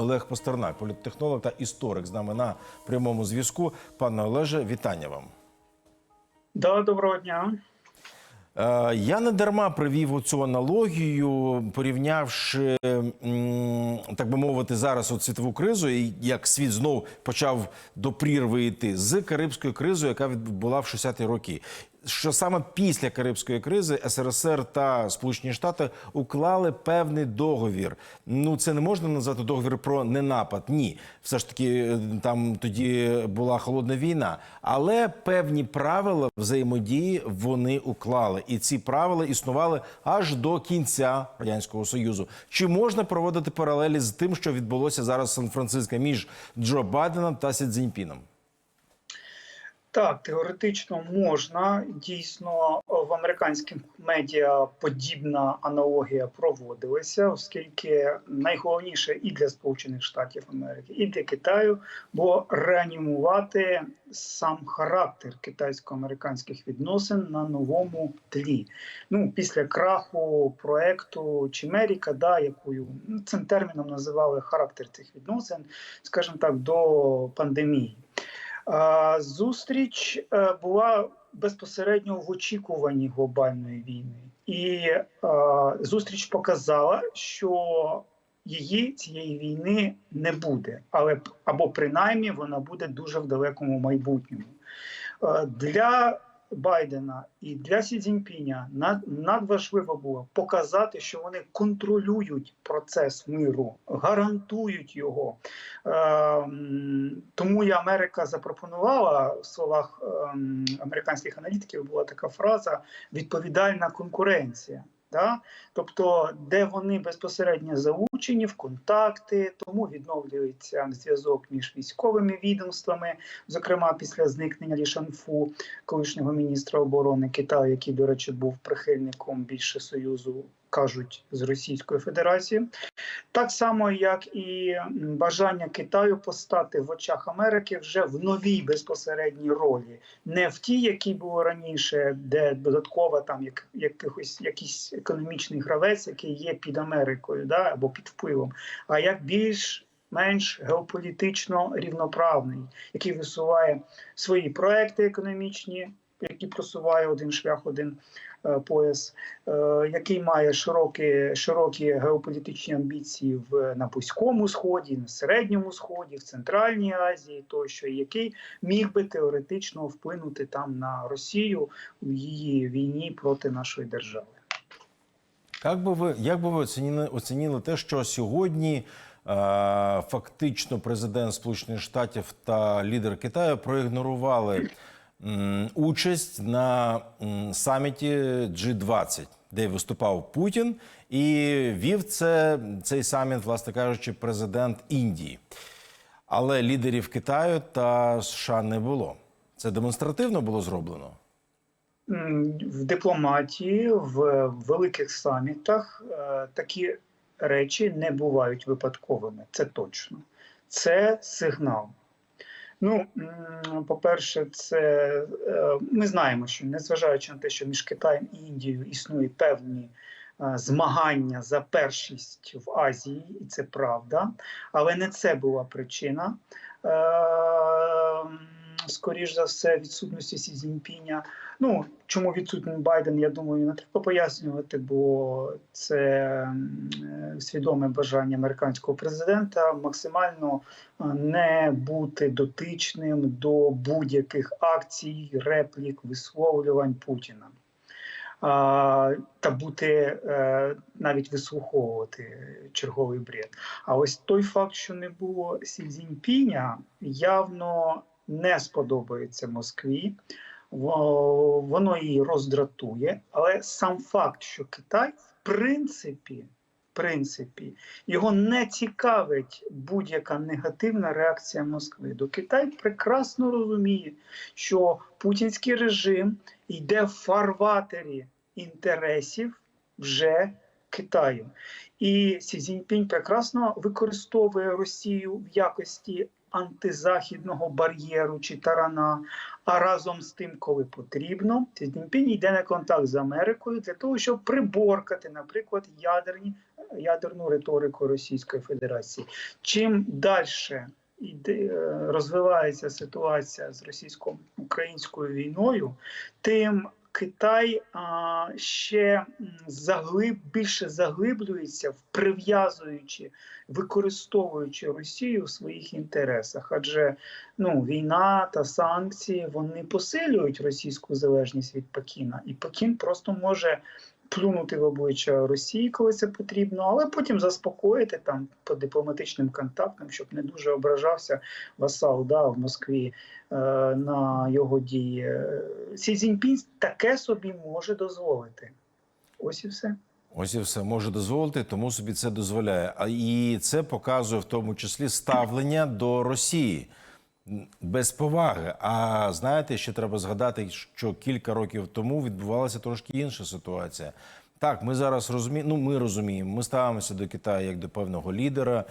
Олег Постернак, політтехнолог та історик з нами на прямому зв'язку. Пане Олеже, вітання вам. Да, доброго дня. Е, Я не дарма привів цю аналогію, порівнявши, так би мовити, зараз от світову кризу, і як світ знов почав до прірви йти з карибською кризою, яка відбула в 60-ті роки. Що саме після Карибської кризи СРСР та Сполучені Штати уклали певний договір. Ну це не можна назвати договір про ненапад. Ні, все ж таки е, там тоді була холодна війна, але певні правила взаємодії вони уклали, і ці правила існували аж до кінця радянського союзу. Чи можна проводити паралелі з тим, що відбулося зараз в Сан-Франциско між Джо Байденом та Сі Цзіньпіном? Так, теоретично можна. Дійсно, в американських медіа подібна аналогія проводилася, оскільки найголовніше і для Сполучених Штатів Америки, і для Китаю було реанімувати сам характер китайсько-американських відносин на новому тлі. Ну, після краху проекту Чимеріка, да, якою ну, цим терміном називали характер цих відносин, скажімо так, до пандемії. Зустріч е, була безпосередньо в очікуванні глобальної війни, і е, зустріч показала, що її цієї війни не буде, але або принаймні вона буде дуже в далекому майбутньому. Е, Для Байдена і для Сі Цзіньпіня надважливо було показати, що вони контролюють процес миру, гарантують його. Е, Тому і Америка запропонувала в словах ем, американських аналітиків була така фраза відповідальна конкуренція. Да? Тобто, де вони безпосередньо залучені в контакти, тому відновлюється зв'язок між військовими відомствами, зокрема після зникнення Лішанфу, колишнього міністра оборони Китаю, який, до речі, був прихильником більше союзу, кажуть, з Російською Федерацією. Так само, як і бажання Китаю постати в очах Америки вже в новій безпосередній ролі, не в тій, які було раніше, де додаткова там як якихось якийсь економічний гравець, який є під Америкою, да або під впливом, а як більш менш геополітично рівноправний, який висуває свої проекти економічні, які просуває один шлях, один е, пояс, е, який має широкі, широкі геополітичні амбіції в на Близькому Сході, на Середньому Сході, в Центральній Азії, тощо, який міг би теоретично вплинути там на Росію в її війні проти нашої держави. Як би ви як би ви оцініли, оцініли те, що сьогодні е, фактично президент Сполучених Штатів та лідер Китаю проігнорували участь на саміті G20, де виступав Путін, і вів це цей саміт, власне кажучи, президент Індії. Але лідерів Китаю та США не було. Це демонстративно було зроблено. В дипломатії, в великих самітах е, такі речі не бувають випадковими. Це точно. Це сигнал. Ну, по-перше, це е, ми знаємо, що незважаючи на те, що між Китаєм і Індією існує певні е, змагання за першість в Азії, і це правда, але не це була причина. Скоріш за все, відсутності Сі Цзіньпіня. Ну чому відсутній Байден, я думаю, не треба пояснювати, бо це свідоме бажання американського президента максимально не бути дотичним до будь-яких акцій, реплік, висловлювань Путіна. Та бути е, навіть вислуховувати черговий бред. А ось той факт, що не було Сі Цзіньпіня, явно не сподобається Москві. Воно її роздратує, але сам факт, що Китай, в принципі, принципі, його не цікавить будь-яка негативна реакція Москви. До Китай прекрасно розуміє, що путінський режим йде в фарватері інтересів вже Китаю. І Сі Цзіньпінь прекрасно використовує Росію в якості антизахідного бар'єру чи тарана. А разом з тим, коли потрібно, Сі Цзіньпінь йде на контакт з Америкою для того, щоб приборкати, наприклад, ядерні ядерну риторику Російської Федерації. Чим далі іде, е, розвивається ситуація з російсько-українською війною, тим Китай а, ще заглиб, більше заглиблюється, прив'язуючи, використовуючи Росію в своїх інтересах. Адже ну, війна та санкції вони посилюють російську залежність від Пекіна, і Пекін просто може плюнути в обличчя Росії, коли це потрібно, але потім заспокоїти там по дипломатичним контактам, щоб не дуже ображався васал да, в Москві е, на його дії. Сі Цзіньпін таке собі може дозволити. Ось і все. Ось і все може дозволити, тому собі це дозволяє. І це показує в тому числі ставлення до Росії без поваги. А знаєте, ще треба згадати, що кілька років тому відбувалася трошки інша ситуація. Так, ми зараз розуміємо. Ну, ми розуміємо, ми ставимося до Китаю як до певного лідера.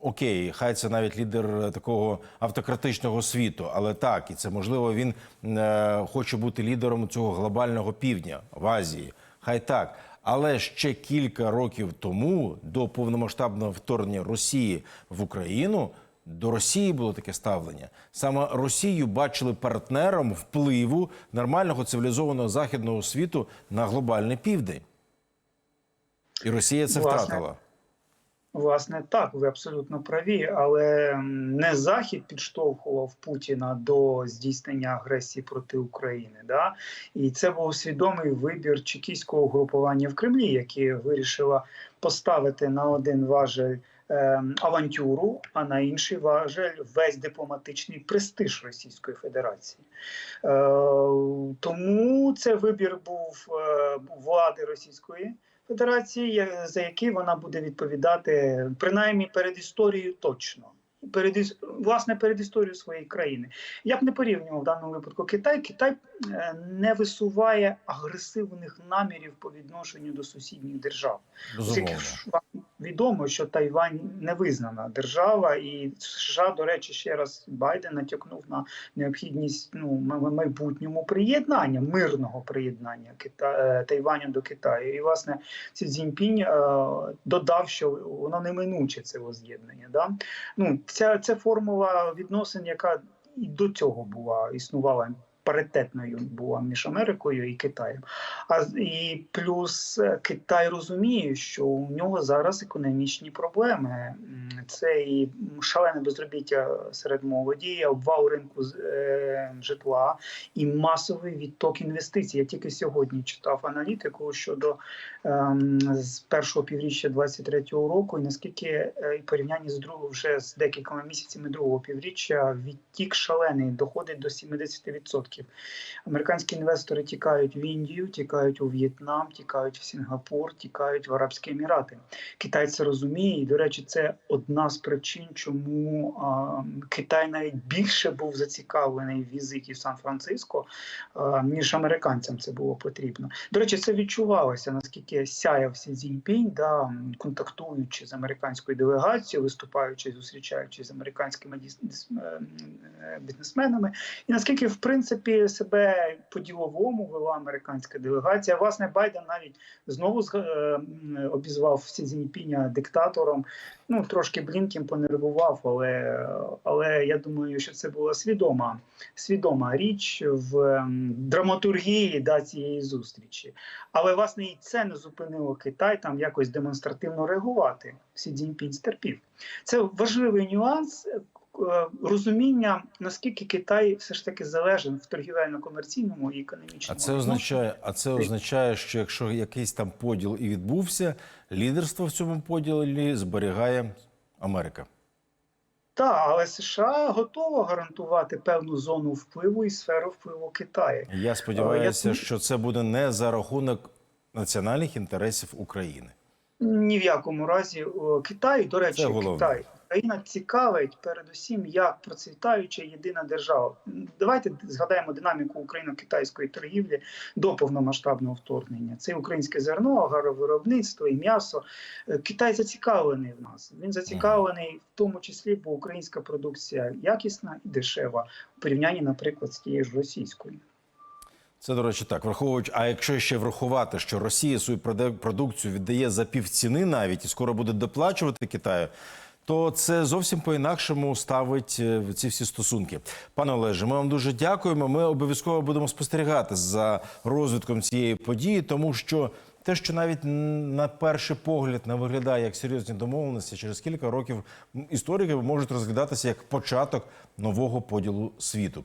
Окей, хай це навіть лідер такого автократичного світу, але так, і це можливо він е, хоче бути лідером цього глобального півдня в Азії. Хай так. Але ще кілька років тому, до повномасштабного вторгнення Росії в Україну, до Росії було таке ставлення. Саме Росію бачили партнером впливу нормального цивілізованого західного світу на глобальний південь. І Росія це Власне, втратила. Власне, так, ви абсолютно праві, але не Захід підштовхував Путіна до здійснення агресії проти України. Да? І це був свідомий вибір чекійського угрупування в Кремлі, яке вирішило поставити на один важель авантюру, а на інший важель весь дипломатичний престиж Російської Федерації. Е, тому це вибір був е, влади Російської. Федерації, за який вона буде відповідати принаймні перед історією точно. Перед власне перед історією своєї країни. Я б не порівнював в даному випадку Китай. Китай е, не висуває агресивних намірів по відношенню до сусідніх держав. Безумовно. вам відомо, що Тайвань не визнана держава, і США, до речі, ще раз Байден натякнув на необхідність ну майбутньому приєднання, мирного приєднання Кита... е, Тайваню до Китаю. І власне Сі Цзіньпінь е, додав, що воно неминуче це воз'єднання. Да? Ну, ця, це формула відносин, яка і до цього була існувала. Паритетною була між Америкою і Китаєм. А і плюс е, Китай розуміє, що у нього зараз економічні проблеми. Це і шалене безробіття серед молоді, обвал ринку е, житла і масовий відток інвестицій. Я тільки сьогодні читав аналітику щодо ем, з першого півріччя 2023 року, і наскільки е, і порівнянні з другого вже з декількома місяцями другого півріччя відтік шалений доходить до 70%. Американські інвестори тікають в Індію, тікають у В'єтнам, тікають в Сінгапур, тікають в Арабські Емірати. Китай це розуміє, і до речі, це одна з причин, чому а, Китай навіть більше був зацікавлений в візиті в Сан-Франциско, ніж американцям це було потрібно. До речі, це відчувалося наскільки сяяв Сі Цзіньпінь, да, контактуючи з американською делегацією, виступаючи, зустрічаючись з американськими діс- діс- е, е, бізнесменами, і наскільки в принципі себе по-діловому вела американська делегація. Власне, Байден навіть знову е, обізвав Сі Цзіньпіня диктатором. Ну трошки Блінкін понервував, але, але я думаю, що це була свідома, свідома річ в драматургії да, цієї зустрічі. Але власне і це не зупинило Китай там якось демонстративно реагувати. Сі Цзіньпінь стерпів. Це важливий нюанс. Е, Розуміння наскільки Китай все ж таки залежен в торгівельно-комерційному і економічному. А це означає, а це означає, що якщо якийсь там поділ і відбувся, лідерство в цьому поділі зберігає Америка. Так, але США готова гарантувати певну зону впливу і сферу впливу Китаю. Я сподіваюся, Я- що це буде не за рахунок національних інтересів України. Ні в якому разі Китай, до речі, Китай країна цікавить передусім як процвітаюча єдина держава. Давайте згадаємо динаміку україно-китайської торгівлі до повномасштабного вторгнення. Це українське зерно, агаровиробництво і м'ясо. Е, Китай зацікавлений в нас. Він зацікавлений в тому числі, бо українська продукція якісна і дешева у порівнянні, наприклад, з тією ж російською. Це, до речі, так. Враховуючи, а якщо ще врахувати, що Росія свою продукцію віддає за півціни навіть і скоро буде доплачувати Китаю, то це зовсім по-інакшому ставить е, ці всі стосунки. Пане Олеже, ми вам дуже дякуємо. Ми обов'язково будемо спостерігати за розвитком цієї події, тому що те, що навіть на перший погляд не виглядає як серйозні домовленості, через кілька років історики можуть розглядатися як початок нового поділу світу.